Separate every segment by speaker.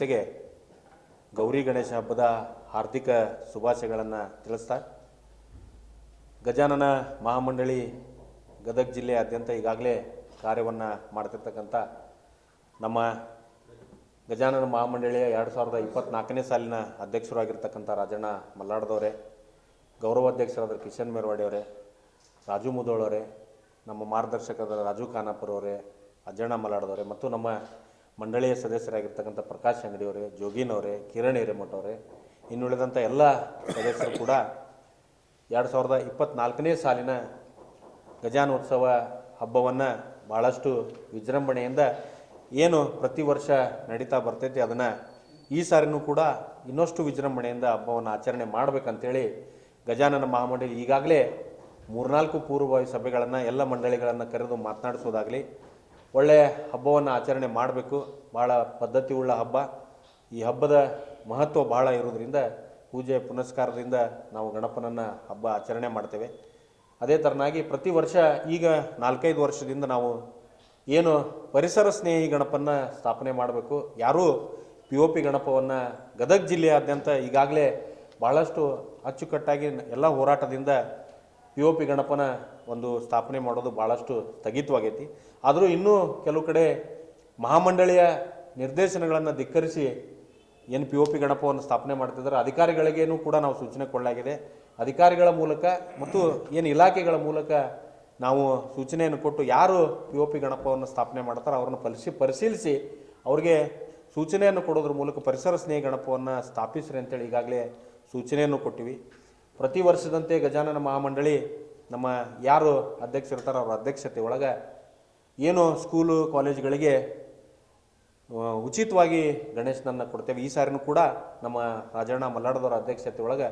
Speaker 1: ಮಹಾಜನತೆಗೆ ಗೌರಿ ಗಣೇಶ ಹಬ್ಬದ ಹಾರ್ದಿಕ ಶುಭಾಶಯಗಳನ್ನು ತಿಳಿಸ್ತಾ, ಗಜಾನನ ಮಹಾಮಂಡಳಿ ಗದಗ ಜಿಲ್ಲೆಯಾದ್ಯಂತ ಈಗಾಗಲೇ ಕಾರ್ಯವನ್ನು ಮಾಡ್ತಿರ್ತಕ್ಕಂಥ ನಮ್ಮ ಗಜಾನನ ಮಹಾಮಂಡಳಿಯ ಎರಡು ಸಾವಿರದ ಇಪ್ಪತ್ನಾಲ್ಕನೇ ಸಾಲಿನ ಅಧ್ಯಕ್ಷರಾಗಿರ್ತಕ್ಕಂಥ ರಾಜಣ್ಣ ಮಲ್ಲಾಡ್ದವರೇ, ಗೌರವಾಧ್ಯಕ್ಷರಾದ ಕಿಶನ್ ಮೇರ್ವಾಡಿಯವರೇ, ರಾಜು ಮುದೋಳವರೇ ನಮ್ಮ ಮಾರ್ಗದರ್ಶಕರಾದ ರಾಜು ಖಾನಾಪುರ ಅವರೇ ಅಜ್ಜಣ್ಣ ಮಲ್ಲಾಡ್ದವರೇ ಮತ್ತು ನಮ್ಮ ಮಂಡಳಿಯ ಸದಸ್ಯರಾಗಿರ್ತಕ್ಕಂಥ ಪ್ರಕಾಶ್ ಅಂಗಡಿಯವರೇ ಜೋಗಿನವರೇ ಕಿರಣ್ ಹಿರೇಮಠ ಅವರೇ ಇನ್ನುಳಿದಂಥ ಎಲ್ಲ ಸದಸ್ಯರು ಕೂಡ ಎರಡು ಸಾವಿರದ ಇಪ್ಪತ್ತ್ನಾಲ್ಕನೇ ಸಾಲಿನ ಗಜಾನೋತ್ಸವ ಹಬ್ಬವನ್ನು ಭಾಳಷ್ಟು ವಿಜೃಂಭಣೆಯಿಂದ ಏನು ಪ್ರತಿ ವರ್ಷ ನಡೀತಾ ಬರ್ತೈತಿ ಅದನ್ನು ಈ ಸಾರಿನೂ ಕೂಡ ಇನ್ನಷ್ಟು ವಿಜೃಂಭಣೆಯಿಂದ ಹಬ್ಬವನ್ನು ಆಚರಣೆ ಮಾಡಬೇಕಂತೇಳಿ ಗಜಾನನ ಮಹಾಮಂಡಳಿ ಈಗಾಗಲೇ ಮೂರ್ನಾಲ್ಕು ಪೂರ್ವಭಾವಿ ಸಭೆಗಳನ್ನು ಎಲ್ಲ ಮಂಡಳಿಗಳನ್ನು ಕರೆದು ಮಾತನಾಡಿಸೋದಾಗಲಿ ಒಳ್ಳೆಯ ಹಬ್ಬವನ್ನು ಆಚರಣೆ ಮಾಡಬೇಕು. ಭಾಳ ಪದ್ಧತಿ ಉಳ್ಳ ಹಬ್ಬ. ಈ ಹಬ್ಬದ ಮಹತ್ವ ಭಾಳ ಇರೋದ್ರಿಂದ ಪೂಜೆ ಪುನಸ್ಕಾರದಿಂದ ನಾವು ಗಣಪನನ್ನು ಹಬ್ಬ ಆಚರಣೆ ಮಾಡ್ತೇವೆ. ಅದೇ ಥರನಾಗಿ ಪ್ರತಿ ವರ್ಷ ಈಗ ನಾಲ್ಕೈದು ವರ್ಷದಿಂದ ನಾವು ಏನು ಪರಿಸರ ಸ್ನೇಹಿ ಗಣಪನ್ನು ಸ್ಥಾಪನೆ ಮಾಡಬೇಕು. ಯಾರೂ ಪಿ ಒ ಪಿ ಗಣಪವನ್ನು ಗದಗ ಜಿಲ್ಲೆಯಾದ್ಯಂತ ಈಗಾಗಲೇ ಭಾಳಷ್ಟು ಅಚ್ಚುಕಟ್ಟಾಗಿ ಎಲ್ಲ ಹೋರಾಟದಿಂದ ಪಿ ಒ ಪಿ ಗಣಪನ ಒಂದು ಸ್ಥಾಪನೆ ಮಾಡೋದು ಭಾಳಷ್ಟು ಸ್ಥಗಿತವಾಗೈತಿ. ಆದರೂ ಇನ್ನೂ ಕೆಲವು ಕಡೆ ಮಹಾಮಂಡಳಿಯ ನಿರ್ದೇಶನಗಳನ್ನು ಧಿಕ್ಕರಿಸಿ ಏನು ಪಿ ಒ ಪಿ ಗಣಪವನ್ನು ಸ್ಥಾಪನೆ ಮಾಡ್ತಿದ್ದಾರೆ. ಅಧಿಕಾರಿಗಳಿಗೇನು ಕೂಡ ನಾವು ಸೂಚನೆ ಕೊಡಲಾಗಿದೆ. ಅಧಿಕಾರಿಗಳ ಮೂಲಕ ಮತ್ತು ಏನು ಇಲಾಖೆಗಳ ಮೂಲಕ ನಾವು ಸೂಚನೆಯನ್ನು ಕೊಟ್ಟು ಯಾರು ಪಿ ಒ ಪಿ ಗಣಪವನ್ನು ಸ್ಥಾಪನೆ ಮಾಡ್ತಾರೋ ಅವ್ರನ್ನ ಪರಿಶೀ, ಪರಿಶೀಲಿಸಿ ಅವ್ರಿಗೆ ಸೂಚನೆಯನ್ನು ಕೊಡೋದ್ರ ಮೂಲಕ ಪರಿಸರ ಸ್ನೇಹಿ ಗಣಪವನ್ನು ಸ್ಥಾಪಿಸ್ರಿ ಅಂತೇಳಿ ಈಗಾಗಲೇ ಸೂಚನೆಯನ್ನು ಕೊಟ್ಟಿವಿ. ಪ್ರತಿ ವರ್ಷದಂತೆ ಗಜಾನನ ಮಹಾಮಂಡಳಿ ನಮ್ಮ ಯಾರು ಅಧ್ಯಕ್ಷರಿರ್ತಾರೋ ಅವ್ರ ಅಧ್ಯಕ್ಷತೆ ಒಳಗೆ ಏನು ಸ್ಕೂಲು ಕಾಲೇಜುಗಳಿಗೆ ಉಚಿತವಾಗಿ ಗಣೇಶನನ್ನು ಕೊಡ್ತೇವೆ. ಈ ಸಾರಿನೂ ಕೂಡ ನಮ್ಮ ರಾಜಣ್ಣ ಮಲ್ಲಾಡದವರ ಅಧ್ಯಕ್ಷತೆ ಒಳಗೆ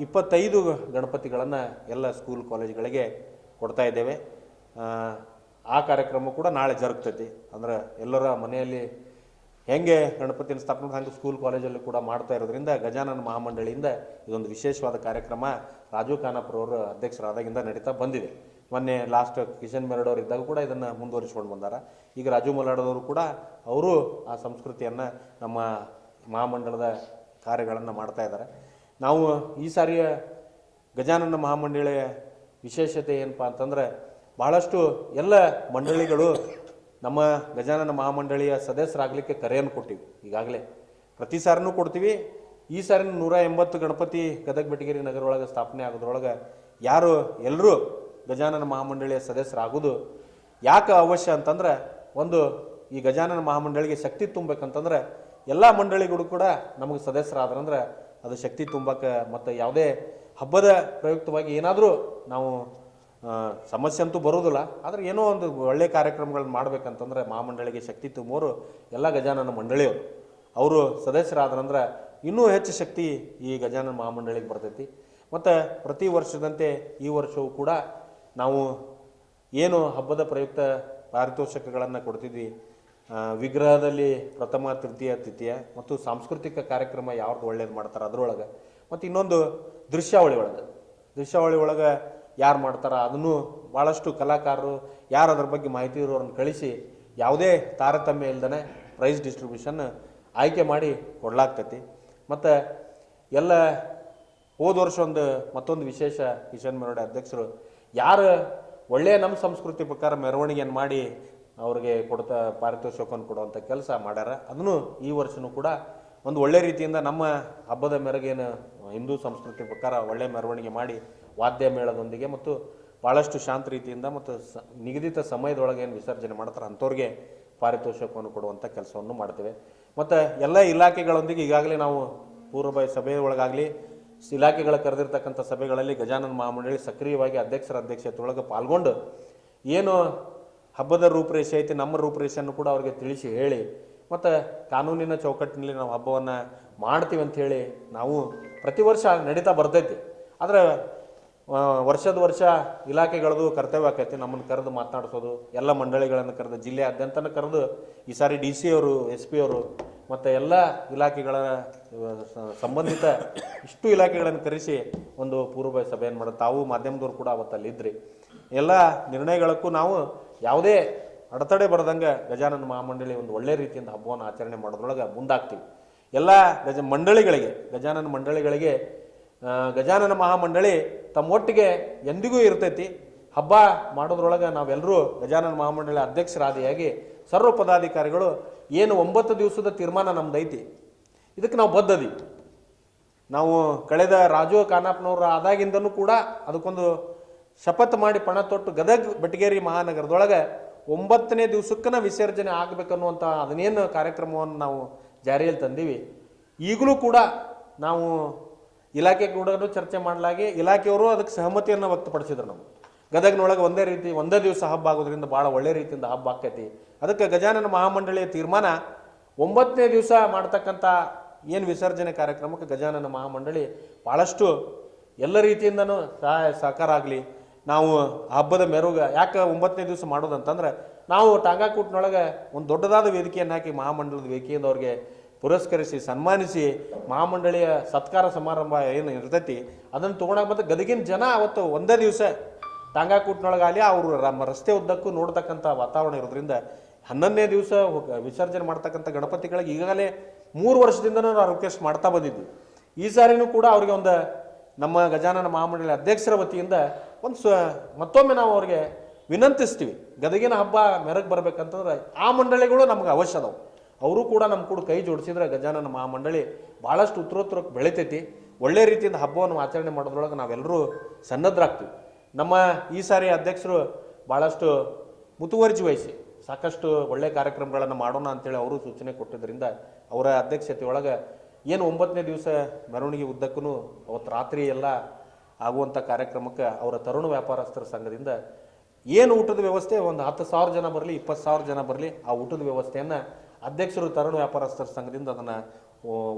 Speaker 1: ಇಪ್ಪತ್ತೈದು ಗಣಪತಿಗಳನ್ನು ಎಲ್ಲ ಸ್ಕೂಲ್ ಕಾಲೇಜುಗಳಿಗೆ ಕೊಡ್ತಾ ಇದ್ದೇವೆ. ಆ, ಕಾರ್ಯಕ್ರಮ ಕೂಡ ನಾಳೆ ಜರುಗ್ತೈತಿ. ಅಂದ್ರೆ ಎಲ್ಲರ ಮನೆಯಲ್ಲಿ ಹೆಂಗೆ ಗಣಪತಿಯನ್ನು ಸ್ಥಾಪನೆ ಹಾಗೆ ಸ್ಕೂಲ್ ಕಾಲೇಜಲ್ಲಿ ಕೂಡ ಮಾಡ್ತಾ ಇರೋದ್ರಿಂದ ಗಜಾನನ ಮಹಾಮಂಡಳಿಯಿಂದ ಇದೊಂದು ವಿಶೇಷವಾದ ಕಾರ್ಯಕ್ರಮ ರಾಜು ಖಾನಾಪುರ ಅವರು ಅಧ್ಯಕ್ಷರಾದಾಗಿಂದ ನಡೀತಾ ಬಂದಿದೆ. ಮೊನ್ನೆ ಲಾಸ್ಟ್ ಕಿಶನ್ ಮೆರಡವ್ರು ಇದ್ದಾಗ ಕೂಡ ಇದನ್ನು ಮುಂದುವರಿಸ್ಕೊಂಡು ಬಂದಾರ. ಈಗ ರಾಜು ಮಲಾಡದವರು ಕೂಡ ಅವರು ಆ ಸಂಸ್ಕೃತಿಯನ್ನು ನಮ್ಮ ಮಹಾಮಂಡಲದ ಕಾರ್ಯಗಳನ್ನು ಮಾಡ್ತಾ ಇದ್ದಾರೆ. ನಾವು ಈ ಸಾರಿಯ ಗಜಾನನ ಮಹಾಮಂಡಳಿಯ ವಿಶೇಷತೆ ಏನಪ್ಪ ಅಂತಂದ್ರೆ ಬಹಳಷ್ಟು ಎಲ್ಲ ಮಂಡಳಿಗಳು ನಮ್ಮ ಗಜಾನನ ಮಹಾಮಂಡಳಿಯ ಸದಸ್ಯರಾಗಲಿಕ್ಕೆ ಕರೆಯನ್ನು ಕೊಟ್ಟಿವಿ ಈಗಾಗಲೇ. ಪ್ರತಿ ಸಾರಿನೂ ಕೊಡ್ತೀವಿ. ಈ ಸಾರಿನ ನೂರ ಎಂಬತ್ತು ಗಣಪತಿ ಗದಗ ಬೆಟಗೇರಿ ನಗರ ಒಳಗೆ ಸ್ಥಾಪನೆ ಆಗೋದ್ರೊಳಗೆ ಯಾರು ಎಲ್ಲರೂ ಗಜಾನನ ಮಹಾಮಂಡಳಿಯ ಸದಸ್ಯರಾಗೋದು ಯಾಕೆ ಅವಶ್ಯ ಅಂತಂದ್ರೆ, ಒಂದು, ಈ ಗಜಾನನ ಮಹಾಮಂಡಳಿಗೆ ಶಕ್ತಿ ತುಂಬಬೇಕಂತಂದ್ರೆ, ಎಲ್ಲ ಮಂಡಳಿಗಳು ಕೂಡ ನಮಗೆ ಸದಸ್ಯರಾದ್ರಂದ್ರೆ ಅದು ಶಕ್ತಿ ತುಂಬಕ್ಕೆ ಮತ್ತು ಯಾವುದೇ ಹಬ್ಬದ ಪ್ರಯುಕ್ತವಾಗಿ ಏನಾದರೂ ನಾವು ಸಮಸ್ಯೆ ಅಂತೂ ಬರೋದಿಲ್ಲ ಆದರೆ ಏನೋ ಒಂದು ಒಳ್ಳೆ ಕಾರ್ಯಕ್ರಮಗಳನ್ನ ಮಾಡಬೇಕಂತಂದರೆ ಮಹಾಮಂಡಳಿಗೆ ಶಕ್ತಿ ತುಂಬೋರು ಎಲ್ಲ ಗಜಾನನ ಮಂಡಳಿಯವರು. ಅವರು ಸದಸ್ಯರಾದ್ರಂದ್ರೆ ಇನ್ನೂ ಹೆಚ್ಚು ಶಕ್ತಿ ಈ ಗಜಾನನ ಮಹಾಮಂಡಳಿಗೆ ಬರ್ತೈತಿ. ಮತ್ತು ಪ್ರತಿ ವರ್ಷದಂತೆ ಈ ವರ್ಷವೂ ಕೂಡ ನಾವು ಏನು ಹಬ್ಬದ ಪ್ರಯುಕ್ತ ಪಾರಿತೋಷಕಗಳನ್ನು ಕೊಡ್ತಿದ್ವಿ ವಿಗ್ರಹದಲ್ಲಿ ಪ್ರಥಮ, ತೃತೀಯ ತೃತೀಯ ಮತ್ತು ಸಾಂಸ್ಕೃತಿಕ ಕಾರ್ಯಕ್ರಮ ಯಾವ್ದು ಒಳ್ಳೇದು ಮಾಡ್ತಾರೆ ಅದರೊಳಗೆ. ಮತ್ತು ಇನ್ನೊಂದು ದೃಶ್ಯಾವಳಿ ಒಳಗೆ. ದೃಶ್ಯಾವಳಿ ಒಳಗೆ ಯಾರು ಮಾಡ್ತಾರ ಅದನ್ನು ಭಾಳಷ್ಟು ಕಲಾಕಾರರು ಯಾರು ಅದ್ರ ಬಗ್ಗೆ ಮಾಹಿತಿ ಇರೋರನ್ನು ಕಳಿಸಿ ಯಾವುದೇ ತಾರತಮ್ಯ ಇಲ್ದೇ ಪ್ರೈಸ್ ಡಿಸ್ಟ್ರಿಬ್ಯೂಷನ್ ಆಯ್ಕೆ ಮಾಡಿ ಕೊಡ್ಲಾಗ್ತೈತಿ. ಮತ್ತು ಎಲ್ಲ ಹೋದ ವರ್ಷ ಒಂದು ಮತ್ತೊಂದು ವಿಶೇಷ ಕಿಶನ್ ಮೆರವಡೆ ಅಧ್ಯಕ್ಷರು ಯಾರು ಒಳ್ಳೆಯ ನಮ್ಮ ಸಂಸ್ಕೃತಿ ಪ್ರಕಾರ ಮೆರವಣಿಗೆಯನ್ನು ಮಾಡಿ ಅವ್ರಿಗೆ ಕೊಡ್ತಾ ಪಾರಿತೋಷಕವನ್ನು ಕೊಡುವಂಥ ಕೆಲಸ ಮಾಡ್ಯಾರ. ಅದನ್ನು ಈ ವರ್ಷನೂ ಕೂಡ ಒಂದು ಒಳ್ಳೆ ರೀತಿಯಿಂದ ನಮ್ಮ ಹಬ್ಬದ ಮೆರಗೇನು ಹಿಂದೂ ಸಂಸ್ಕೃತಿ ಪ್ರಕಾರ ಒಳ್ಳೆ ಮೆರವಣಿಗೆ ಮಾಡಿ ವಾದ್ಯ ಮೇಳದೊಂದಿಗೆ ಮತ್ತು ಭಾಳಷ್ಟು ಶಾಂತ ರೀತಿಯಿಂದ ಮತ್ತು ಸ ನಿಗದಿತ ಸಮಯದೊಳಗೆ ಏನು ವಿಸರ್ಜನೆ ಮಾಡ್ತಾರೆ ಅಂಥವ್ರಿಗೆ ಪಾರಿತೋಷಕವನ್ನು ಕೊಡುವಂಥ ಕೆಲಸವನ್ನು ಮಾಡ್ತೇವೆ. ಮತ್ತು ಎಲ್ಲ ಇಲಾಖೆಗಳೊಂದಿಗೆ ಈಗಾಗಲೇ ನಾವು ಪೂರ್ವಭಾವಿ ಸಭೆ ಒಳಗಾಗಲಿ ಇಲಾಖೆಗಳ ಕರೆದಿರ್ತಕ್ಕಂಥ ಸಭೆಗಳಲ್ಲಿ ಗಜಾನನ ಮಹಾಮಂಡಳಿ ಸಕ್ರಿಯವಾಗಿ ಅಧ್ಯಕ್ಷರ ಅಧ್ಯಕ್ಷತೆಯೊಳಗೆ ಪಾಲ್ಗೊಂಡು ಏನು ಹಬ್ಬದ ರೂಪರೇಷೆ ಐತಿ, ನಮ್ಮ ರೂಪರೇಷೆಯನ್ನು ಕೂಡ ಅವರಿಗೆ ತಿಳಿಸಿ ಹೇಳಿ ಮತ್ತು ಕಾನೂನಿನ ಚೌಕಟ್ಟಿನಲ್ಲಿ ನಾವು ಹಬ್ಬವನ್ನು ಮಾಡ್ತೀವಿ ಅಂತ ಹೇಳಿ ನಾವು ಪ್ರತಿ ವರ್ಷ ನಡೀತಾ ಬರ್ತೈತಿ. ಆದರೆ ವರ್ಷದ ವರ್ಷ ಇಲಾಖೆಗಳದು ಕರ್ತವ್ಯ ಆಕೈತಿ, ನಮ್ಮನ್ನು ಕರೆದು ಮಾತನಾಡಿಸೋದು, ಎಲ್ಲ ಮಂಡಳಿಗಳನ್ನು ಕರೆದು, ಜಿಲ್ಲೆಯಾದ್ಯಂತನ ಕರೆದು, ಈ ಸಾರಿ ಡಿ ಸಿ ಅವರು, ಎಸ್ ಪಿ ಅವರು ಮತ್ತು ಎಲ್ಲ ಇಲಾಖೆಗಳ ಸಂಬಂಧಿತ ಇಷ್ಟು ಇಲಾಖೆಗಳನ್ನು ಕರೆಸಿ ಒಂದು ಪೂರ್ವಭಾವಿ ಸಭೆಯನ್ನು ಮಾಡೋದು. ತಾವು ಮಾಧ್ಯಮದವ್ರು ಕೂಡ ಅವತ್ತಲ್ಲಿ ಇದ್ರಿ. ಎಲ್ಲ ನಿರ್ಣಯಗಳಕ್ಕೂ ನಾವು ಯಾವುದೇ ಅಡೆತಡೆ ಬರದಂಗೆ ಗಜಾನನ ಮಹಾಮಂಡಳಿ ಒಂದು ಒಳ್ಳೆ ರೀತಿಯಿಂದ ಹಬ್ಬವನ್ನು ಆಚರಣೆ ಮಾಡೋದ್ರೊಳಗೆ ಮುಂದಾಗ್ತೀವಿ. ಎಲ್ಲ ಗಜ, ಮಂಡಳಿಗಳಿಗೆ, ಗಜಾನನ ಮಂಡಳಿಗಳಿಗೆ ಗಜಾನನ ಮಹಾಮಂಡಳಿ ತಮ್ಮ ಒಟ್ಟಿಗೆ ಎಂದಿಗೂ ಇರ್ತೈತಿ. ಹಬ್ಬ ಮಾಡೋದ್ರೊಳಗೆ ನಾವೆಲ್ಲರೂ ಗಜಾನನ ಮಹಾಮಂಡಳಿ ಅಧ್ಯಕ್ಷರಾದಿಯಾಗಿ ಸರ್ವ ಪದಾಧಿಕಾರಿಗಳು ಏನು ಒಂಬತ್ತು ದಿವಸದ ತೀರ್ಮಾನ ನಮ್ದೈತಿ. ಇದಕ್ಕೆ ನಾವು ಬದ್ಧದಿ ನಾವು ಕಳೆದ ರಾಜು ಖಾನಾಪ್ನವ್ರು ಆದಾಗಿಂದನೂ ಕೂಡ ಅದಕ್ಕೊಂದು ಶಪಥ ಮಾಡಿ ಪಣ ತೊಟ್ಟು ಗದಗ್ ಬೆಟಗೇರಿ ಮಹಾನಗರದೊಳಗೆ ಒಂಬತ್ತನೇ ದಿವಸಕ್ಕನ ವಿಸರ್ಜನೆ ಆಗಬೇಕನ್ನುವಂಥ ಅದನ್ನೇನು ಕಾರ್ಯಕ್ರಮವನ್ನು ನಾವು ಜಾರಿಯಲ್ಲಿ ತಂದೀವಿ. ಈಗಲೂ ಕೂಡ ನಾವು ಇಲಾಖೆ ಕೂಡ ಚರ್ಚೆ ಮಾಡಲಾಗಿ ಇಲಾಖೆಯವರು ಅದಕ್ಕೆ ಸಹಮತಿಯನ್ನು ವ್ಯಕ್ತಪಡಿಸಿದ್ರು ನಾವು ಗದಗಿನೊಳಗೆ ಒಂದೇ ರೀತಿ ಒಂದೇ ದಿವಸ ಹಬ್ಬ ಆಗೋದ್ರಿಂದ ಭಾಳ ಒಳ್ಳೆ ರೀತಿಯಿಂದ ಹಬ್ಬ ಆಕೈತಿ. ಅದಕ್ಕೆ ಗಜಾನನ ಮಹಾಮಂಡಳಿಯ ತೀರ್ಮಾನ ಒಂಬತ್ತನೇ ದಿವಸ ಮಾಡ್ತಕ್ಕಂಥ ಏನು ವಿಸರ್ಜನೆ ಕಾರ್ಯಕ್ರಮಕ್ಕೆ ಗಜಾನನ ಮಹಾಮಂಡಳಿ ಭಾಳಷ್ಟು ಎಲ್ಲ ರೀತಿಯಿಂದನೂ ಸಹಾಯ ಸಹಕಾರ ಆಗಲಿ. ನಾವು ಹಬ್ಬದ ಮೆರುಗ ಯಾಕೆ ಒಂಬತ್ತನೇ ದಿವಸ ಮಾಡೋದಂತಂದ್ರೆ ನಾವು ಟಾಂಗಾಕೂಟ್ನೊಳಗೆ ಒಂದು ದೊಡ್ಡದಾದ ವೇದಿಕೆಯನ್ನು ಹಾಕಿ ಮಹಾಮಂಡಲದ ವೇದಿಕೆಯಿಂದ ಅವ್ರಿಗೆ ಪುರಸ್ಕರಿಸಿ, ಸನ್ಮಾನಿಸಿ ಮಹಾಮಂಡಳಿಯ ಸತ್ಕಾರ ಸಮಾರಂಭ ಏನು ಇರ್ತೈತಿ, ಅದನ್ನು ತೊಗೊಂಡಾಗ ಮತ್ತು ಗದಗಿನ ಜನ ಅವತ್ತು ಒಂದೇ ದಿವಸ ಟಾಂಗಾಕೂಟ್ನೊಳಗಾಗಲಿ ಅವರು ರಸ್ತೆ ಉದ್ದಕ್ಕೂ ನೋಡ್ತಕ್ಕಂಥ ವಾತಾವರಣ ಇರೋದ್ರಿಂದ ಹನ್ನೊಂದನೇ ದಿವಸ ವಿಸರ್ಜನೆ ಮಾಡ್ತಕ್ಕಂಥ ಗಣಪತಿಗಳಿಗೆ ಈಗಾಗಲೇ ಮೂರು ವರ್ಷದಿಂದ ನಾವು ರಿಕ್ವೆಸ್ಟ್ ಮಾಡ್ತಾ ಬಂದಿದ್ವಿ ಈ ಸಾರಿನೂ ಕೂಡ ಅವ್ರಿಗೆ ಒಂದು ನಮ್ಮ ಗಜಾನನ ಮಹಾಮಂಡಳಿ ಅಧ್ಯಕ್ಷರ ವತಿಯಿಂದ ಒಂದು ಸ ಮತ್ತೊಮ್ಮೆ ನಾವು ಅವ್ರಿಗೆ ವಿನಂತಿಸ್ತೀವಿ. ಗದಗಿನ ಹಬ್ಬ ಮೆರಗ್ ಬರಬೇಕಂತಂದ್ರೆ ಆ ಮಂಡಳಿಗಳು ನಮ್ಗೆ ಅವಶ್ಯ ಅದಾವೆ. ಅವರು ಕೂಡ ನಮ್ಮ ಕೂಡ ಕೈ ಜೋಡಿಸಿದ್ರೆ ಗಜಾನನ ಮಹಾಮಂಡಳಿ ಭಾಳಷ್ಟು ಉತ್ತರೋತ್ತರಕ್ಕೆ ಬೆಳಿತೈತಿ. ಒಳ್ಳೆ ರೀತಿಯಿಂದ ಹಬ್ಬವನ್ನು ಆಚರಣೆ ಮಾಡೋದ್ರೊಳಗೆ ನಾವೆಲ್ಲರೂ ಸನ್ನದ್ಧರಾಗ್ತೀವಿ ನಮ್ಮ ಈ ಸಾರಿ ಅಧ್ಯಕ್ಷರು ಭಾಳಷ್ಟು ಮುತುವರ್ಜಿ ವಹಿಸಿ ಸಾಕಷ್ಟು ಒಳ್ಳೆ ಕಾರ್ಯಕ್ರಮಗಳನ್ನು ಮಾಡೋಣ ಅಂತೇಳಿ ಅವರು ಸೂಚನೆ ಕೊಟ್ಟಿದ್ದರಿಂದ ಅವರ ಅಧ್ಯಕ್ಷತೆಯೊಳಗೆ ಏನು ಒಂಬತ್ತನೇ ದಿವಸ ಮೆರವಣಿಗೆ ಉದ್ದಕ್ಕೂ ಅವತ್ತು ರಾತ್ರಿ ಎಲ್ಲ ಆಗುವಂಥ ಕಾರ್ಯಕ್ರಮಕ್ಕೆ ಅವರ ತರುಣ ವ್ಯಾಪಾರಸ್ಥರ ಸಂಘದಿಂದ ಏನು ಊಟದ ವ್ಯವಸ್ಥೆ, ಒಂದು ಹತ್ತು ಸಾವಿರ ಜನ ಬರಲಿ, ಇಪ್ಪತ್ತು ಸಾವಿರ ಜನ ಬರಲಿ, ಆ ಊಟದ ವ್ಯವಸ್ಥೆಯನ್ನು ಅಧ್ಯಕ್ಷರು ತರುಣ ವ್ಯಾಪಾರಸ್ಥರ ಸಂಘದಿಂದ ಅದನ್ನು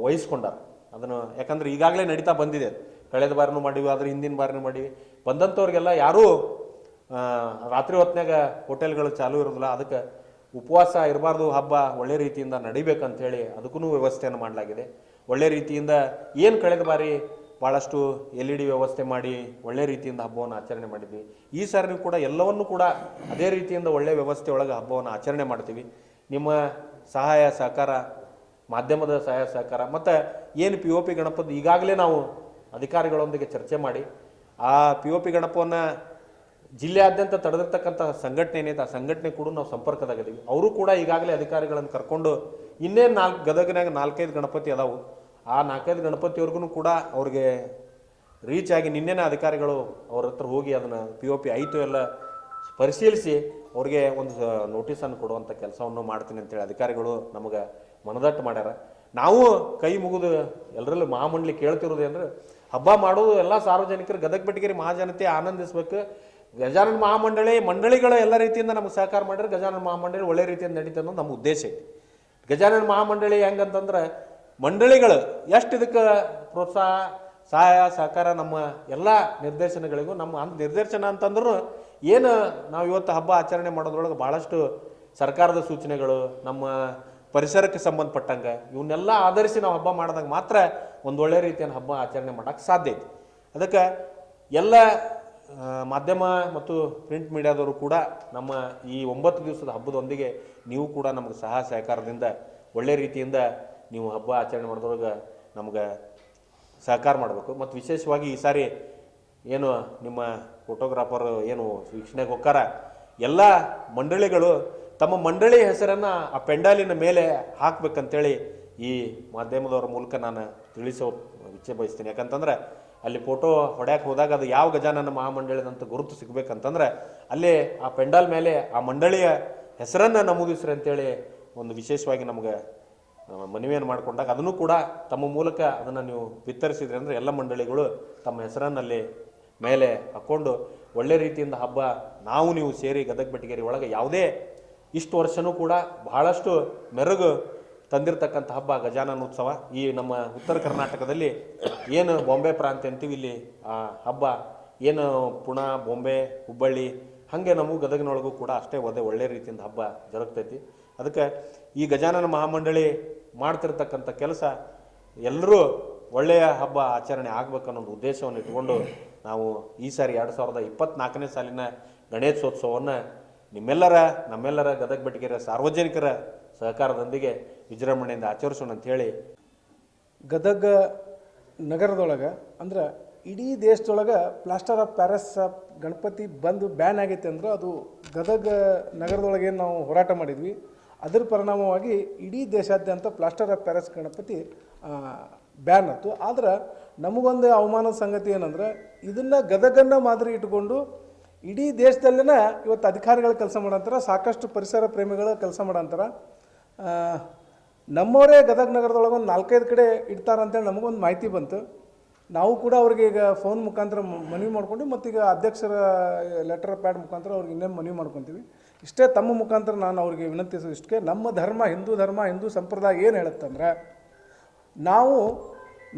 Speaker 1: ವಹಿಸ್ಕೊಂಡಾರ. ಅದನ್ನು ಯಾಕಂದ್ರೆ ಈಗಾಗಲೇ ನಡೀತಾ ಬಂದಿದೆ. ಕಳೆದ ಬಾರಿನೂ ಮಾಡಿವಿ, ಆದರೆ ಹಿಂದಿನ ಬಾರಿನೂ ಮಾಡಿವಿ. ಬಂದಂಥವ್ರಿಗೆಲ್ಲ ಯಾರೂ ರಾತ್ರಿ ಹೊತ್ನ್ಯಾಗ ಹೋಟೆಲ್ಗಳು ಚಾಲೂ ಇರೋದಿಲ್ಲ. ಅದಕ್ಕೆ ಉಪವಾಸ ಇರಬಾರ್ದು, ಹಬ್ಬ ಒಳ್ಳೆ ರೀತಿಯಿಂದ ನಡಿಬೇಕಂತೇಳಿ ಅದಕ್ಕೂ ವ್ಯವಸ್ಥೆಯನ್ನು ಮಾಡಲಾಗಿದೆ. ಒಳ್ಳೆ ರೀತಿಯಿಂದ ಏನು ಕಳೆದ ಬಾರಿ ಭಾಳಷ್ಟು ಎಲ್ ಇ ಡಿ ವ್ಯವಸ್ಥೆ ಮಾಡಿ ಒಳ್ಳೆ ರೀತಿಯಿಂದ ಹಬ್ಬವನ್ನು ಆಚರಣೆ ಮಾಡಿದ್ವಿ. ಈ ಸಾರಿನೂ ಕೂಡ ಎಲ್ಲವನ್ನೂ ಕೂಡ ಅದೇ ರೀತಿಯಿಂದ ಒಳ್ಳೆ ವ್ಯವಸ್ಥೆ ಒಳಗೆ ಹಬ್ಬವನ್ನು ಆಚರಣೆ ಮಾಡ್ತೀವಿ. ನಿಮ್ಮ ಸಹಾಯ ಸಹಕಾರ, ಮಾಧ್ಯಮದ ಸಹಾಯ ಸಹಕಾರ, ಮತ್ತು ಏನು ಪಿ ಒ ಪಿ ಗಣಪದ ಈಗಾಗಲೇ ನಾವು ಅಧಿಕಾರಿಗಳೊಂದಿಗೆ ಚರ್ಚೆ ಮಾಡಿ, ಆ ಪಿ ಒ ಪಿ ಗಣಪವನ್ನು ಜಿಲ್ಲೆಯಾದ್ಯಂತ ತಡೆದಿರ್ತಕ್ಕಂಥ ಸಂಘಟನೆ ಏನೈತೆ ಆ ಸಂಘಟನೆ ಕೂಡ ನಾವು ಸಂಪರ್ಕದಾಗಿದ್ದೀವಿ. ಅವರು ಕೂಡ ಈಗಾಗಲೇ ಅಧಿಕಾರಿಗಳನ್ನು ಕರ್ಕೊಂಡು ಇನ್ನೇನು ನಾಲ್ಕು ಗದಗಿನಾಗ ನಾಲ್ಕೈದು ಗಣಪತಿ ಅದಾವು. ಆ ನಾಲ್ಕೈದು ಗಣಪತಿಯವ್ರಿಗೂ ಕೂಡ ಅವ್ರಿಗೆ ರೀಚ್ ಆಗಿ ನಿನ್ನೆನೇ ಅಧಿಕಾರಿಗಳು ಅವ್ರ ಹತ್ರ ಹೋಗಿ ಅದನ್ನು ಪಿ ಒ ಪಿ ಆಯಿತು ಎಲ್ಲ ಪರಿಶೀಲಿಸಿ ಅವ್ರಿಗೆ ಒಂದು ನೋಟಿಸನ್ನು ಕೊಡುವಂಥ ಕೆಲಸವನ್ನು ಮಾಡ್ತೀನಿ ಅಂತೇಳಿ ಅಧಿಕಾರಿಗಳು ನಮಗೆ ಮನದಟ್ಟು ಮಾಡ್ಯಾರ. ನಾವು ಕೈ ಮುಗಿದು ಎಲ್ಲರಲ್ಲೂ ಮಹಾಮಂಡಲಿ ಕೇಳ್ತಿರೋದು ಅಂದ್ರೆ ಹಬ್ಬ ಮಾಡೋದು ಎಲ್ಲ ಸಾರ್ವಜನಿಕರು ಗದಗ ಬೆಟಗೇರಿ ಮಹಾಜನತೆ ಆನಂದಿಸ್ಬೇಕು. ಗಜಾನನ ಮಹಾಮಂಡಳಿ, ಮಂಡಳಿಗಳು ಎಲ್ಲ ರೀತಿಯಿಂದ ನಮಗೆ ಸಹಕಾರ ಮಾಡಿದ್ರೆ ಗಜಾನನ ಮಹಾಮಂಡಳಿ ಒಳ್ಳೆ ರೀತಿಯಿಂದ ನಡೀತದೆ ಅನ್ನೋದು ನಮ್ಮ ಉದ್ದೇಶ ಐತಿ. ಗಜಾನನ ಮಹಾಮಂಡಳಿ ಹೆಂಗಂತಂದ್ರೆ ಮಂಡಳಿಗಳು ಎಷ್ಟು ಇದಕ್ಕೆ ಪ್ರೋತ್ಸಾಹ, ಸಹಾಯ, ಸಹಕಾರ ನಮ್ಮ ಎಲ್ಲ ನಿರ್ದೇಶನಗಳಿಗೂ, ನಮ್ಮ ಅಂದ ನಿರ್ದೇಶನ ಅಂತಂದ್ರೂ ಏನು ನಾವು ಇವತ್ತು ಹಬ್ಬ ಆಚರಣೆ ಮಾಡೋದ್ರೊಳಗೆ ಭಾಳಷ್ಟು ಸರ್ಕಾರದ ಸೂಚನೆಗಳು, ನಮ್ಮ ಪರಿಸರಕ್ಕೆ ಸಂಬಂಧಪಟ್ಟಂಗೆ ಇವನ್ನೆಲ್ಲ ಆಧರಿಸಿ ನಾವು ಹಬ್ಬ ಮಾಡಿದಾಗ ಮಾತ್ರ ಒಂದು ಒಳ್ಳೆ ರೀತಿಯ ಹಬ್ಬ ಆಚರಣೆ ಮಾಡೋಕ್ಕೆ ಸಾಧ್ಯ ಐತಿ. ಅದಕ್ಕೆ ಎಲ್ಲ ಮಾಧ್ಯಮ ಮತ್ತು ಪ್ರಿಂಟ್ ಮೀಡಿಯಾದವರು ಕೂಡ ನಮ್ಮ ಈ ಒಂಬತ್ತು ದಿವಸದ ಹಬ್ಬದೊಂದಿಗೆ ನೀವು ಕೂಡ ನಮಗೆ ಸಹ ಸಹಕಾರದಿಂದ, ಒಳ್ಳೆ ರೀತಿಯಿಂದ ನೀವು ಹಬ್ಬ ಆಚರಣೆ ಮಾಡಿದೊಳಗೆ ನಮ್ಗೆ ಸಹಕಾರ ಮಾಡಬೇಕು. ಮತ್ತು ವಿಶೇಷವಾಗಿ ಈ ಸಾರಿ ಏನು ನಿಮ್ಮ ಫೋಟೋಗ್ರಾಫರ್ ಏನು ವೀಕ್ಷಣೆಗೆ ಹೋಗ್ತಾರ, ಎಲ್ಲ ಮಂಡಳಿಗಳು ತಮ್ಮ ಮಂಡಳಿ ಹೆಸರನ್ನು ಆ ಪೆಂಡಾಲಿನ ಮೇಲೆ ಹಾಕಬೇಕಂತೇಳಿ ಈ ಮಾಧ್ಯಮದವರ ಮೂಲಕ ನಾನು ತಿಳಿಸೋ ಇಚ್ಛೆ ಬಯಸ್ತೀನಿ. ಯಾಕಂತಂದ್ರೆ ಅಲ್ಲಿ ಫೋಟೋ ಹೊಡ್ಯಾಕೆ ಹೋದಾಗ ಅದು ಯಾವ ಗಜಾನನ ಮಹಾಮಂಡಳಿದಂತ ಗುರುತು ಸಿಗ್ಬೇಕಂತಂದ್ರೆ ಅಲ್ಲಿ ಆ ಪೆಂಡಾಲ್ ಮೇಲೆ ಆ ಮಂಡಳಿಯ ಹೆಸರನ್ನು ನಮೂದಿಸ್ರಿ ಅಂತೇಳಿ ಒಂದು ವಿಶೇಷವಾಗಿ ನಮಗೆ ಮನವಿಯನ್ನು ಮಾಡಿಕೊಂಡಾಗ ಅದನ್ನು ಕೂಡ ತಮ್ಮ ಮೂಲಕ ಅದನ್ನು ನೀವು ಬಿತ್ತರಿಸಿದ್ರಿ ಅಂದರೆ ಎಲ್ಲ ಮಂಡಳಿಗಳು ತಮ್ಮ ಹೆಸರನ್ನಲ್ಲಿ ಮೇಲೆ ಹಾಕ್ಕೊಂಡು ಒಳ್ಳೆ ರೀತಿಯಿಂದ ಹಬ್ಬ ನಾವು ನೀವು ಸೇರಿ ಗದಗ ಬೆಟಗೇರಿ ಒಳಗೆ ಯಾವುದೇ ಇಷ್ಟು ವರ್ಷನೂ ಕೂಡ ಬಹಳಷ್ಟು ಮೆರುಗು ತಂದಿರತಕ್ಕಂಥ ಹಬ್ಬ ಗಜಾನನ ಉತ್ಸವ ಈ ನಮ್ಮ ಉತ್ತರ ಕರ್ನಾಟಕದಲ್ಲಿ ಏನು ಬೊಂಬೆ ಪ್ರಾಂತ್ಯ ಅಂತೀವಿ ಇಲ್ಲಿ, ಆ ಹಬ್ಬ, ಏನು ಪುಣೆ, ಬೊಂಬೆ, ಹುಬ್ಬಳ್ಳಿ, ಹಾಗೆ ನಮ್ಮ ಗದಗಿನೊಳಗೂ ಕೂಡ ಅಷ್ಟೇ ಒದೇ ಒಳ್ಳೆ ರೀತಿಯಿಂದ ಹಬ್ಬ ಜರುಗ್ತೈತಿ. ಅದಕ್ಕೆ ಈ ಗಜಾನನ ಮಹಾಮಂಡಳಿ ಮಾಡ್ತಿರ್ತಕ್ಕಂಥ ಕೆಲಸ ಎಲ್ಲರೂ ಒಳ್ಳೆಯ ಹಬ್ಬ ಆಚರಣೆ ಆಗ್ಬೇಕನ್ನೋ ಒಂದು ಉದ್ದೇಶವನ್ನು ಇಟ್ಕೊಂಡು ನಾವು ಈ ಸಾರಿ ಎರಡು ಸಾವಿರದ ಇಪ್ಪತ್ನಾಲ್ಕನೇ ಸಾಲಿನ ಗಣೇಶೋತ್ಸವವನ್ನು ನಿಮ್ಮೆಲ್ಲರ, ನಮ್ಮೆಲ್ಲರ ಗದಗ ಬೆಟಗೆರೆ ಸಾರ್ವಜನಿಕರ ಸಹಕಾರದೊಂದಿಗೆ ವಿಜೃಂಭಣೆಯಿಂದ ಆಚರಿಸೋಣ ಅಂತ ಹೇಳಿ
Speaker 2: ಗದಗ ನಗರದೊಳಗೆ ಅಂದ್ರೆ ಇಡೀ ದೇಶದೊಳಗೆ ಪ್ಲಾಸ್ಟರ್ ಆಫ್ ಪ್ಯಾರಿಸ್ ಗಣಪತಿ ಬಂದು ಬ್ಯಾನ್ ಆಗೈತೆ ಅಂದ್ರೆ ಅದು ಗದಗ ನಗರದೊಳಗೆ ನಾವು ಹೋರಾಟ ಮಾಡಿದ್ವಿ. ಅದರ ಪರಿಣಾಮವಾಗಿ ಇಡೀ ದೇಶಾದ್ಯಂತ plaster of Paris Ganapati ban ಆಯ್ತು. ಆದ್ರೆ ನಮಗೊಂದು ಅವಮಾನದ ಸಂಗತಿ ಏನಂದ್ರೆ ಇದನ್ನು ಗದಗನ್ನು ಮಾದರಿ ಇಟ್ಕೊಂಡು ಇಡೀ ದೇಶದಲ್ಲಿನ ಇವತ್ತು ಅಧಿಕಾರಿಗಳು ಕೆಲಸ ಮಾಡಂತಾರ ಸಾಕಷ್ಟು ಪರಿಸರ ಪ್ರೇಮಿಗಳು ಕೆಲಸ ಮಾಡಂತಾರ ಆ, ನಮ್ಮವರೇ ಗದಗ ನಗರದೊಳಗೆ ಒಂದು ನಾಲ್ಕೈದು ಕಡೆ ಇಡ್ತಾರಂತೇಳಿ ನಮಗೊಂದು ಮಾಹಿತಿ ಬಂತು. ನಾವು ಕೂಡ ಅವ್ರಿಗೆ ಈಗ ಫೋನ್ ಮುಖಾಂತರ ಮನವಿ ಮಾಡ್ಕೊಂಡು ಮತ್ತೀಗ ಅಧ್ಯಕ್ಷರ ಲೆಟರ್ ಪ್ಯಾಡ್ ಮುಖಾಂತರ ಅವ್ರಿಗೆ ಇನ್ನೇನು ಮನವಿ ಮಾಡ್ಕೊತೀವಿ. ಇಷ್ಟೇ ತಮ್ಮ ಮುಖಾಂತರ ನಾನು ಅವ್ರಿಗೆ ವಿನಂತಿಸೋ ಇಷ್ಟಕ್ಕೆ ನಮ್ಮ ಧರ್ಮ, ಹಿಂದೂ ಧರ್ಮ, ಹಿಂದೂ ಸಂಪ್ರದಾಯ ಏನು ಹೇಳುತ್ತಂದ್ರೆ ನಾವು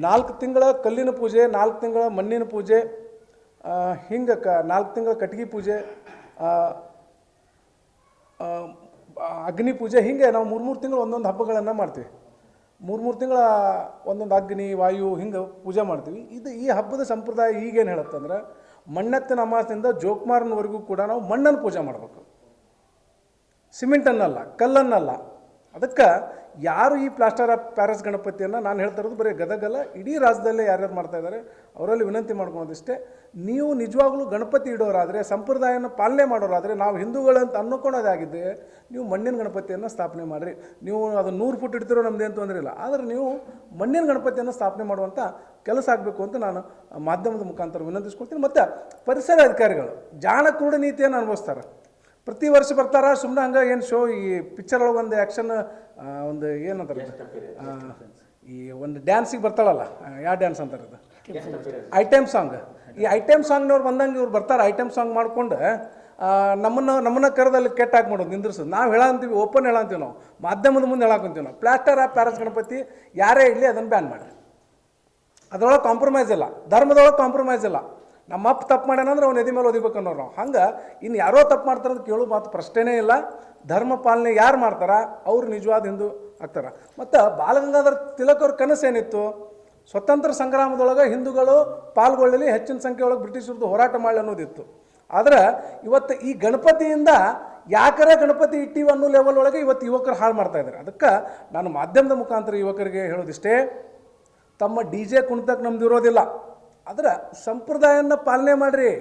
Speaker 2: ನಾಲ್ಕು ತಿಂಗಳ ಕಲ್ಲಿನ ಪೂಜೆ, ನಾಲ್ಕು ತಿಂಗಳ ಮಣ್ಣಿನ ಪೂಜೆ ಹಿಂಗೆ ಕ, ನಾಲ್ಕು ತಿಂಗಳ ಕಟ್ಟಿಗೆ ಪೂಜೆ ಅಗ್ನಿ ಪೂಜೆ ಹೀಗೆ ನಾವು ಮೂರು ಮೂರು ತಿಂಗಳು ಒಂದೊಂದು ಹಬ್ಬಗಳನ್ನು ಮಾಡ್ತೀವಿ. ಮೂರು ಮೂರು ತಿಂಗಳ ಒಂದೊಂದು ಅಗ್ನಿ, ವಾಯು ಹಿಂಗೆ ಪೂಜೆ ಮಾಡ್ತೀವಿ. ಇದು ಈ ಹಬ್ಬದ ಸಂಪ್ರದಾಯ ಈಗೇನು ಹೇಳುತ್ತಂದ್ರೆ ಮಣ್ಣೆತ್ತಿನ ಅಮಾಸದಿಂದ ಜೋಕ್ಮಾರ್ನವರೆಗೂ ಕೂಡ ನಾವು ಮಣ್ಣನ್ನು ಪೂಜೆ ಮಾಡಬೇಕು. ಸಿಮೆಂಟನ್ನಲ್ಲ, ಕಲ್ಲನ್ನಲ್ಲ ಅದಕ್ಕೆ ಯಾರು ಈ ಪ್ಲಾಸ್ಟರ್ ಆಫ್ ಪ್ಯಾರಿಸ್ ಗಣಪತಿಯನ್ನು ನಾನು ಹೇಳ್ತಾ ಇರೋದು ಬರೀ ಗದಗಲ್ಲ, ಇಡೀ ರಾಜ್ಯದಲ್ಲೇ ಯಾರ್ಯಾರು ಮಾಡ್ತಾ ಇದ್ದಾರೆ, ಅವರಲ್ಲಿ ವಿನಂತಿ ಮಾಡ್ಕೊಳೋದಿಷ್ಟೇ ನೀವು ನಿಜವಾಗ್ಲೂ ಗಣಪತಿ ಇಡೋರಾದರೆ, ಸಂಪ್ರದಾಯನ ಪಾಲನೆ ಮಾಡೋರಾದರೆ, ನಾವು ಹಿಂದೂಗಳಂತ ಅನ್ನೋಕೊಳ್ಳೋದಾಗಿದೆ ನೀವು ಮಣ್ಣಿನ ಗಣಪತಿಯನ್ನು ಸ್ಥಾಪನೆ ಮಾಡಿರಿ. ನೀವು ಅದು ನೂರು ಫುಟ್ ಇಡ್ತಿರೋ ನಮ್ದೇನು ತೊಂದರೆ ಇಲ್ಲ. ಆದರೆ ನೀವು ಮಣ್ಣಿನ ಗಣಪತಿಯನ್ನು ಸ್ಥಾಪನೆ ಮಾಡುವಂಥ ಕೆಲಸ ಆಗಬೇಕು ಅಂತ ನಾನು ಮಾಧ್ಯಮದ ಮುಖಾಂತರ ವಿನಂತಿಸ್ಕೊಳ್ತೀನಿ. ಮತ್ತು ಪರಿಸರ ಅಧಿಕಾರಿಗಳು, ಜಾಣ ನೀತಿಯನ್ನು ಅನುಭವಿಸ್ತಾರೆ. ಪ್ರತಿ ವರ್ಷ ಬರ್ತಾರ? ಸುಮ್ಮನೆ ಹಂಗೆ ಏನು ಶೋ ಈ ಪಿಕ್ಚರ್ ಒಳಗೆ ಒಂದು ಆ್ಯಕ್ಷನ್ ಒಂದು ಏನು ಅದು? ಈ ಒಂದು ಡ್ಯಾನ್ಸಿಗೆ ಬರ್ತಾಳಲ್ಲ ಯಾವ ಡ್ಯಾನ್ಸ್ ಅಂತಾರೆ ಅದು? Item song. ಈ ಐಟಮ್ ಸಾಂಗ್ನವ್ರು ಬಂದಂಗೆ ಇವ್ರು ಬರ್ತಾರೆ, ಐಟಮ್ ಸಾಂಗ್ ಮಾಡ್ಕೊಂಡು ನಮ್ಮನ್ನು ನಮ್ಮನ್ನ ನಮ್ಮನ್ನ ಕರೆದಲ್ಲಿ ಕೆಟ್ಟ ಹಾಕಿ ಮಾಡೋದು, ನಿಂದ್ರಿಸೋದು. ನಾವು ಹೇಳಂತೀವಿ ಓಪನ್ ಹೇಳಂತೀವಿ ನಾವು. ಮಾಧ್ಯಮದ ಮುಂದೆ ಹೇಳಾಕೊಂತೀವಿ ನಾವು. ಪ್ಲಾಸ್ಟರ್ ಆ ಪ್ಯಾರಸ್ ಗಣಪತಿ, ಯಾರೇ ಇರಲಿ ಅದನ್ನು ಬ್ಯಾನ್ ಮಾಡಿರಿ. ಅದ್ರೊಳಗೆ ಕಾಂಪ್ರಮೈಸ್ ಇಲ್ಲ. ಧರ್ಮದೊಳಗೆ ಕಾಂಪ್ರಮೈಸ್ ಇಲ್ಲ. ನಮ್ಮ ಅಪ್ಪ ತಪ್ಪು ಮಾಡ್ಯಾನಂದ್ರೆ ಅವ್ನು ಎದೆ ಮೇಲೆ ಓದಿಬೇಕು ಅನ್ನೋರು ನಾವು. ಹಂಗೆ ಇನ್ನು ಯಾರೋ ತಪ್ಪು ಮಾಡ್ತಾರೆ ಅಂತ ಕೇಳೋ ಮಾತು ಪ್ರಶ್ನೆನೇ ಇಲ್ಲ. ಧರ್ಮ ಪಾಲನೆ ಯಾರು ಮಾಡ್ತಾರ? ಅವ್ರು ನಿಜವಾದ ಹಿಂದೂ ಆಗ್ತಾರ. ಮತ್ತು ಬಾಲಗಂಗಾಧರ ತಿಲಕ್ ಅವ್ರ ಕನಸು ಏನಿತ್ತು? ಸ್ವತಂತ್ರ ಸಂಗ್ರಾಮದೊಳಗೆ ಹಿಂದೂಗಳು ಪಾಲ್ಗೊಳ್ಳಲಿ, ಹೆಚ್ಚಿನ ಸಂಖ್ಯೆಯೊಳಗೆ ಬ್ರಿಟಿಷರದ್ದು ಹೋರಾಟ ಮಾಡಲಿ ಅನ್ನೋದಿತ್ತು. ಆದ್ರೆ ಇವತ್ತು ಈ ಗಣಪತಿಯಿಂದ ಯಾಕರ ಗಣಪತಿ ಇಟ್ಟಿವಿ ಅನ್ನೋ ಲೆವೆಲ್ ಒಳಗೆ ಇವತ್ತು ಯುವಕರು ಹಾಳು ಮಾಡ್ತಾ ಇದ್ದಾರೆ ಅದಕ್ಕೆ ನಾನು ಮಾಧ್ಯಮದ ಮುಖಾಂತರ ಯುವಕರಿಗೆ ಹೇಳೋದಿಷ್ಟೇ, ತಮ್ಮ ಡಿ ಜೆ ಕುಣಿತಕ್ಕೆ ನಮ್ದು ಇರೋದಿಲ್ಲ. ಆದ್ರೆ ಸಂಪ್ರದಾಯನ ಪಾಲನೆ ಮಾಡಿರಿ.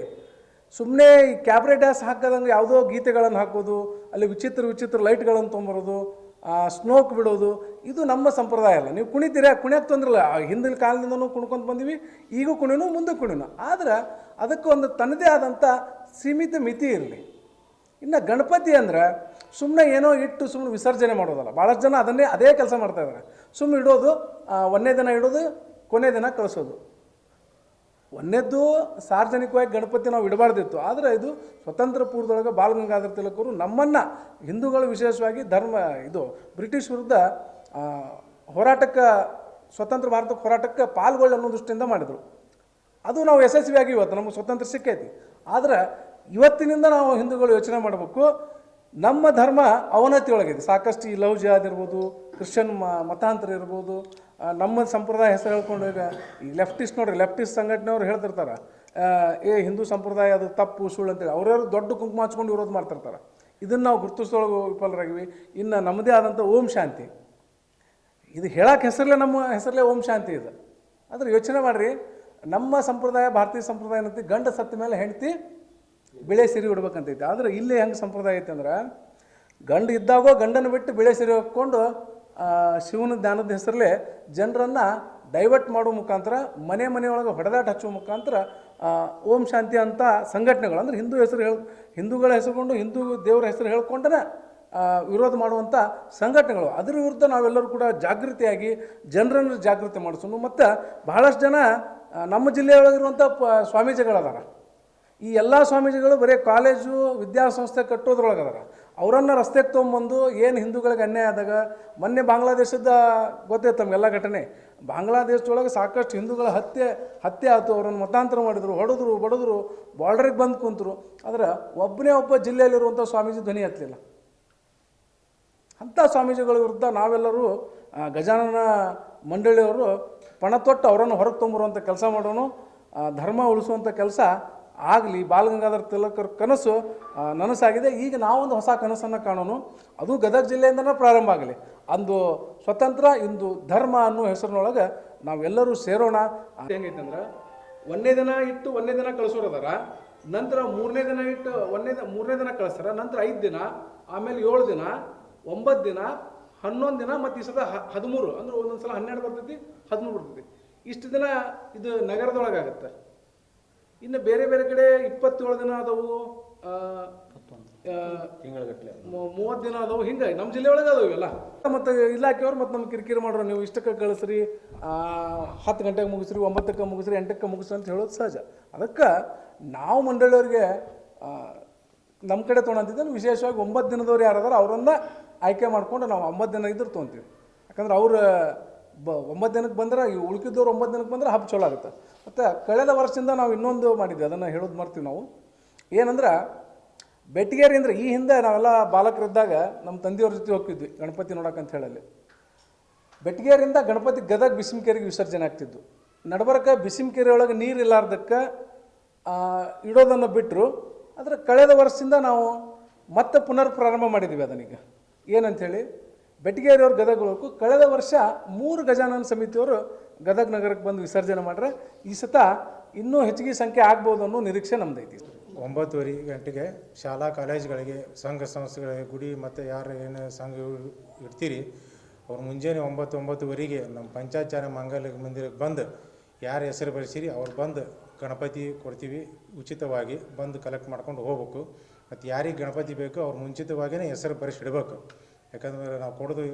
Speaker 2: ಸುಮ್ಮನೆ ಈ ಕ್ಯಾಬ್ರೆ ಡ್ಯಾನ್ಸ್ ಹಾಕೋದಂಗೆ ಯಾವುದೋ ಗೀತೆಗಳನ್ನು ಹಾಕೋದು, ಅಲ್ಲಿ ವಿಚಿತ್ರ ವಿಚಿತ್ರ ಲೈಟ್ಗಳನ್ನು ತೊಂಬರೋದು ಸ್ನೋಕ್ ಬಿಡೋದು, ಇದು ನಮ್ಮ ಸಂಪ್ರದಾಯ ಅಲ್ಲ. ನೀವು ಕುಣಿತೀರಾ? ಕುಣಿಯಕ್ಕೆ ತೊಂದ್ರಲ್ಲ. ಹಿಂದಿನ ಕಾಲದಿಂದನೂ ಕುಣ್ಕೊಂಡು ಬಂದೀವಿ, ಈಗ ಕುಣಿನೂ ಮುಂದೆ ಕುಣಿನು. ಆದ್ರೆ ಅದಕ್ಕೆ ಒಂದು ತನ್ನದೇ ಆದಂಥ ಸೀಮಿತ ಮಿತಿ ಇರಲಿ. ಇನ್ನು ಗಣಪತಿ ಅಂದ್ರೆ ಸುಮ್ಮನೆ ಏನೋ ಇಟ್ಟು ಸುಮ್ಮನೆ ವಿಸರ್ಜನೆ ಮಾಡೋದಲ್ಲ. ಭಾಳಷ್ಟು ಜನ ಅದನ್ನೇ ಅದೇ ಕೆಲಸ ಮಾಡ್ತಾ ಇದ್ದಾರೆ. ಸುಮ್ಮನೆ ಇಡೋದು ಒಂದನೇ ದಿನ ಇಡೋದು, ಕೊನೆ ದಿನ ಕಳಿಸೋದು. ಒಂದನೇದ್ದು ಸಾರ್ವಜನಿಕವಾಗಿ ಗಣಪತಿ ನಾವು ಇಡಬಾರ್ದಿತ್ತು, ಆದರೆ ಇದು ಸ್ವತಂತ್ರ ಪೂರ್ವದೊಳಗೆ ಬಾಲಗಂಗಾಧರ ತಿಲಕರು ನಮ್ಮನ್ನು ಹಿಂದೂಗಳು ವಿಶೇಷವಾಗಿ ಧರ್ಮ, ಇದು ಬ್ರಿಟಿಷ್ ವಿರುದ್ಧ ಹೋರಾಟಕ್ಕೆ, ಸ್ವತಂತ್ರ ಭಾರತಕ್ಕೆ ಹೋರಾಟಕ್ಕೆ ಪಾಲ್ಗೊಳ್ಳಿ ಅನ್ನೋ ದೃಷ್ಟಿಯಿಂದ ಮಾಡಿದರು. ಅದು ನಾವು ಯಶಸ್ವಿಯಾಗಿ ಇವತ್ತು ನಮಗೆ ಸ್ವತಂತ್ರ ಸಿಕ್ಕೈತಿ. ಆದರೆ ಇವತ್ತಿನಿಂದ ನಾವು ಹಿಂದೂಗಳು ಯೋಚನೆ ಮಾಡಬೇಕು, ನಮ್ಮ ಧರ್ಮ ಅವನತಿಯೊಳಗಿದೆ. ಸಾಕಷ್ಟು ಈ ಲವ್ ಜಿಹಾದ್ ಇರ್ಬೋದು ಕ್ರಿಶ್ಚಿಯನ್ ಮತಾಂತರ ಇರ್ಬೋದು ನಮ್ಮ ಸಂಪ್ರದಾಯ ಹೆಸರು ಹೇಳ್ಕೊಂಡು ಈಗ ಈ ಲೆಫ್ಟಿಸ್ಟ್ ನೋಡ್ರಿ ಲೆಫ್ಟಿಸ್ಟ್ ಸಂಘಟನೆಯವ್ರು ಹೇಳ್ತಿರ್ತಾರೆ. ಏ, ಹಿಂದೂ ಸಂಪ್ರದಾಯ ಅದು ತಪ್ಪು, ಸುಳ್ಳು ಅಂತೇಳಿ. ಅವ್ರವ್ರು ದೊಡ್ಡ ಕುಂಕುಮ ಹಚ್ಕೊಂಡು ವಿರೋಧ ಮಾಡ್ತಿರ್ತಾರೆ. ಇದನ್ನು ನಾವು ಗುರುತಿಸೋಳಗೆ ವಿಫಲರಾಗಿವಿ. ಇನ್ನು ನಮ್ಮದೇ ಆದಂಥ ಓಂ ಶಾಂತಿ. ಇದು ಹೇಳಕ್ಕೆ ಹೆಸರಲ್ಲೇ ನಮ್ಮ ಹೆಸರಲ್ಲೇ ಓಂ ಶಾಂತಿ ಇದು. ಆದರೆ ಯೋಚನೆ ಮಾಡಿರಿ, ನಮ್ಮ ಸಂಪ್ರದಾಯ, ಭಾರತೀಯ ಸಂಪ್ರದಾಯ ಏನಂತ, ಗಂಡ ಸತ್ತ ಮೇಲೆ ಹೆಂಡತಿ ಬಿಳೆ ಸಿರಿ ಉಡ್ಬೇಕಂತೈತಿ. ಆದರೆ ಇಲ್ಲಿ ಹೆಂಗೆ ಸಂಪ್ರದಾಯ ಐತೆ ಅಂದ್ರೆ, ಗಂಡು ಇದ್ದಾಗೋ ಗಂಡನ ಬಿಟ್ಟು ಬಿಳೆ ಸಿರಿ ಹಾಕ್ಕೊಂಡು ಶಿವನ ಜ್ಞಾನದ ಹೆಸರಲ್ಲೇ ಜನರನ್ನು ಡೈವರ್ಟ್ ಮಾಡೋ ಮುಖಾಂತರ, ಮನೆ ಮನೆಯೊಳಗೆ ಹೊಡೆದಾಟ ಹಚ್ಚುವ ಮುಖಾಂತರ ಓಂ ಶಾಂತಿ ಅಂತ ಸಂಘಟನೆಗಳು, ಅಂದ್ರೆ ಹಿಂದೂ ಹೆಸರು ಹೇಳಿ, ಹಿಂದೂಗಳ ಹೆಸರುಕೊಂಡು ಹಿಂದೂ ದೇವರ ಹೆಸರು ಹೇಳ್ಕೊಂಡೇ ವಿರೋಧ ಮಾಡುವಂಥ ಸಂಘಟನೆಗಳು. ಅದರ ವಿರುದ್ಧ ನಾವೆಲ್ಲರೂ ಕೂಡ ಜಾಗೃತಿಯಾಗಿ ಜನರನ್ನು ಜಾಗೃತಿ ಮಾಡಿಸೋಣ. ಮತ್ತು ಬಹಳಷ್ಟು ಜನ ನಮ್ಮ ಜಿಲ್ಲೆಯೊಳಗಿರುವಂಥ ಪ, ಸ್ವಾಮೀಜಿಗಳದಾರ. ಈ ಎಲ್ಲ ಸ್ವಾಮೀಜಿಗಳು ಬರೀ ಕಾಲೇಜು, ವಿದ್ಯಾಸಂಸ್ಥೆ ಕಟ್ಟೋದ್ರೊಳಗೆ ಅದಾರ ಅವರನ್ನು ರಸ್ತೆಗೆ ತೊಗೊಂಬಂದು ಏನು ಹಿಂದೂಗಳಿಗೆ ಅನ್ಯಾಯ ಆದಾಗ, ಮೊನ್ನೆ ಬಾಂಗ್ಲಾದೇಶದ ಗೊತ್ತೈತೆ ತಮಗೆಲ್ಲ ಘಟನೆ. ಬಾಂಗ್ಲಾದೇಶದೊಳಗೆ ಸಾಕಷ್ಟು ಹಿಂದೂಗಳ ಹತ್ಯೆ ಹತ್ಯೆ ಆಯಿತು, ಅವರನ್ನು ಮತಾಂತರ ಮಾಡಿದರು, ಹೊಡೆದ್ರು, ಬಡಿದ್ರು ಬಾರ್ಡ್ರಿಗೆ ಬಂದು ಕುಂತರು. ಆದರೆ ಒಬ್ಬನೇ ಒಬ್ಬ ಜಿಲ್ಲೆಯಲ್ಲಿರುವಂಥ ಸ್ವಾಮೀಜಿ ಧ್ವನಿ ಹತ್ತಲಿಲ್ಲ ಅಂಥ ಸ್ವಾಮೀಜಿಗಳ ವಿರುದ್ಧ ನಾವೆಲ್ಲರೂ ಗಜಾನನ ಮಂಡಳಿಯವರು ಪಣ ತೊಟ್ಟು ಅವರನ್ನು ಹೊರಗೆ ತೊಂಬರುವಂಥ ಕೆಲಸ ಮಾಡೋನು ಧರ್ಮ ಉಳಿಸುವಂಥ ಕೆಲಸ ಆಗಲಿ ಬಾಲಗಂಗಾಧರ ತಿಲಕರ ಕನಸು ನನಸಾಗಿದೆ. ಈಗ ನಾವೊಂದು ಹೊಸ ಕನಸನ್ನು ಕಾಣೋನು. ಅದು ಗದಗ ಜಿಲ್ಲೆಯಿಂದನೇ ಪ್ರಾರಂಭ ಆಗಲಿ. ಅಂದು ಸ್ವತಂತ್ರ, ಇಂದು ಧರ್ಮ ಅನ್ನೋ ಹೆಸರಿನೊಳಗೆ ನಾವೆಲ್ಲರೂ ಸೇರೋಣ. ಹೆಂಗೈತೆ ಅಂದ್ರೆ ಒಂದನೇ ದಿನ ಇಟ್ಟು ಒಂದನೇ ದಿನ ಕಳಿಸೋರು ಅದಾರ. ನಂತರ ಮೂರನೇ ದಿನ ಇಟ್ಟು ಒಂದನೇ ದಿನ ಮೂರನೇ ದಿನ ಕಳಿಸ್ತಾರ ನಂತರ ಐದು ದಿನ, ಆಮೇಲೆ ಏಳು ದಿನ, ಒಂಬತ್ತು ದಿನ, ಹನ್ನೊಂದು ದಿನ, ಮತ್ತು ಈ ಸಲ ಹದಿಮೂರು. ಅಂದ್ರೆ ಒಂದೊಂದು ಸಲ ಹನ್ನೆರಡು ಬರ್ತೈತಿ, ಹದಿಮೂರು ಬರ್ತೈತಿ. ಇಷ್ಟು ದಿನ ಇದು ನಗರದೊಳಗೆ ಆಗುತ್ತೆ ಇನ್ನು ಬೇರೆ ಬೇರೆ ಕಡೆ ಇಪ್ಪತ್ತೇಳು ದಿನ ಅದಾವು ಆ, ಆ,
Speaker 1: ತಿಂಗಳಗಟ್ಟಲೆ
Speaker 2: ಮೂವತ್ತು ದಿನ ಅದಾವು ಹಿಂಗೆ ನಮ್ಮ ಜಿಲ್ಲೆ ಒಳಗೆ ಅದಾವು ಇವೆಲ್ಲ. ಮತ್ತು ಇಲಾಖೆಯವ್ರು ಮತ್ತು ನಮ್ಮ ಕಿರಿಕಿರಿ ಮಾಡ್ರು ನೀವು ಇಷ್ಟಕ್ಕೆ ಕಳಿಸ್ರಿ ಹತ್ತು ಗಂಟೆಗೆ ಮುಗಿಸ್ರಿ ಒಂಬತ್ತಕ್ಕೆ ಮುಗಿಸ್ರಿ ಎಂಟಕ್ಕೆ ಮುಗಿಸ್ರಿ ಅಂತ ಹೇಳೋದು ಸಹಜ. ಅದಕ್ಕೆ ನಾವು ಮಂಡಳಿಯವ್ರಿಗೆ ನಮ್ಮ ಕಡೆ ತೊಗೊಂಡಿದ್ದು ವಿಶೇಷವಾಗಿ ಒಂಬತ್ತು ದಿನದವ್ರು ಯಾರು ಅವರನ್ನು ಅವರನ್ನ ಆಯ್ಕೆ ಮಾಡಿಕೊಂಡು ನಾವು ಒಂಬತ್ತು ದಿನ ಇದ್ರೆ ತೊಗೊಂತೀವಿ. ಯಾಕಂದ್ರೆ ಅವ್ರು ಬ ಒಂಬತ್ತು ದಿನಕ್ಕೆ ಬಂದ್ರೆ ಈ ಉಳ್ಕಿದ್ದವ್ರು ಒಂಬತ್ತು ದಿನಕ್ಕೆ ಬಂದ್ರೆ ಹಬ್ಬ ಚಲೋ ಆಗುತ್ತೆ. ಮತ್ತು ಕಳೆದ ವರ್ಷದಿಂದ ನಾವು ಇನ್ನೊಂದು ಮಾಡಿದ್ವಿ, ಅದನ್ನು ಹೇಳೋದು ಮಾಡ್ತೀವಿ ನಾವು. ಏನಂದ್ರೆ ಬೆಟ್ಟಿಗೇರಿ ಅಂದರೆ ಈ ಹಿಂದೆ ನಾವೆಲ್ಲ ಬಾಲಕರಿದ್ದಾಗ ನಮ್ಮ ತಂದೆಯವ್ರ ಜೊತೆ ಹೋಗ್ತಿದ್ವಿ, ಗಣಪತಿ ನೋಡಕ್ಕೆ ಅಂತ ಹೇಳಲ್ಲಿ. ಬೆಟ್ಟಿಗೇರಿಂದ ಗಣಪತಿ ಗದಗ ಬಿಸಿಮಕೇರಿಗೆ ವಿಸರ್ಜನೆ ಆಗ್ತಿದ್ದು ನಡಬರ್ಕ ಬಿಸಿಮಕೇರಿ ಒಳಗೆ ನೀರು ಇಲ್ಲಾರ್ದಕ್ಕೆ ಇಡೋದನ್ನು ಬಿಟ್ಟರು ಆದರೆ ಕಳೆದ ವರ್ಷದಿಂದ ನಾವು ಮತ್ತೆ ಪುನರ್ ಪ್ರಾರಂಭ ಮಾಡಿದ್ದೀವಿ ಅದನ್ನೀಗ. ಏನಂಥೇಳಿ ಬೆಟ್ಟಿಗೇರಿಯವ್ರು ಗದಗ ಹೋಗಬೇಕು ಕಳೆದ ವರ್ಷ ಮೂರು ಗಜಾನನ ಸಮಿತಿಯವರು ಗದಗ ನಗರಕ್ಕೆ ಬಂದು ವಿಸರ್ಜನೆ ಮಾಡ್ರೆ ಈ ಸತ ಇನ್ನೂ ಹೆಚ್ಚಿಗೆ ಸಂಖ್ಯೆ ಆಗ್ಬೋದು ಅನ್ನೋ ನಿರೀಕ್ಷೆ ನಮ್ದೈತಿ.
Speaker 3: ಒಂಬತ್ತುವರೆ ಗಂಟೆಗೆ ಶಾಲಾ ಕಾಲೇಜುಗಳಿಗೆ ಸಂಘ ಸಂಸ್ಥೆಗಳಿಗೆ ಗುಡಿ ಮತ್ತು ಯಾರು ಏನು ಸಂಘ ಇಡ್ತೀರಿ, ಅವ್ರು ಮುಂಜಾನೆ ಒಂಬತ್ತು ಒಂಬತ್ತುವರೆಗೆ ನಮ್ಮ ಪಂಚಾಚಾರ ಮಂಗಲ ಮಂದಿರಕ್ಕೆ ಬಂದು ಯಾರು ಹೆಸರು ಬರೆಸಿರಿ, ಅವ್ರು ಬಂದು ಗಣಪತಿ ಕೊಡ್ತೀವಿ, ಉಚಿತವಾಗಿ ಬಂದು ಕಲೆಕ್ಟ್ ಮಾಡ್ಕೊಂಡು ಹೋಗ್ಬೇಕು. ಮತ್ತು ಯಾರಿಗೆ ಗಣಪತಿ ಬೇಕೋ, ಅವ್ರು ಮುಂಚಿತವಾಗಿಯೇ ಹೆಸರು ಬರೆಸಿ ಇಡಬೇಕು. ಯಾಕಂದ್ರೆ ನಾವು ಕೊಡೋದು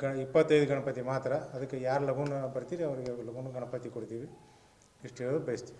Speaker 3: ಗ ಇಪ್ಪತ್ತೈದು ಗಣಪತಿ ಮಾತ್ರ. ಅದಕ್ಕೆ ಯಾರು ಲಘುನ ಬರ್ತೀರಿ, ಅವರಿಗೆ ಲಘುನ ಗಣಪತಿ ಕೊಡ್ತೀವಿ. ಇಷ್ಟು ಹೇಳೋದು ಬಯಸ್ತೀವಿ.